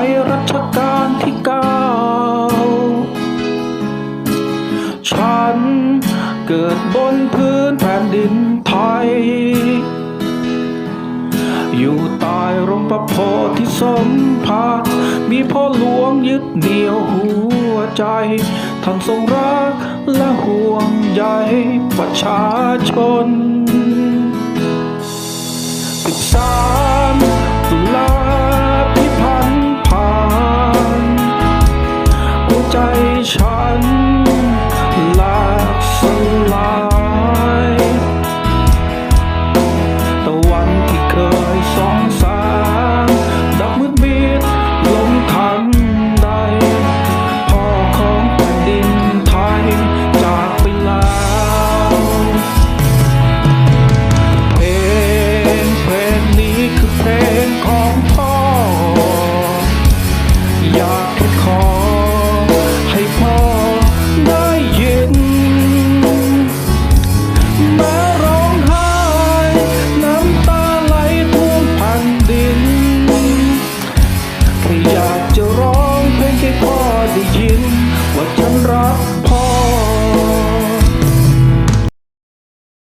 มัยรัชกาลที่เก้าฉันเกิดบนพื้นแผ่นดินไทย อยู่ตายร่มประโพธิสมภารมีพ่อหลวงยึดเหนี่ยวหัวใจ ท่านทรงรักและห่วงใยประชาชน ที่เคยสงสามดับมืดมิดลงทันใดพ่อของแผ่นดินไทยจากไปแล้วเพลงเพลงนี้คือเพลงของพ่อ อยากให้ขอ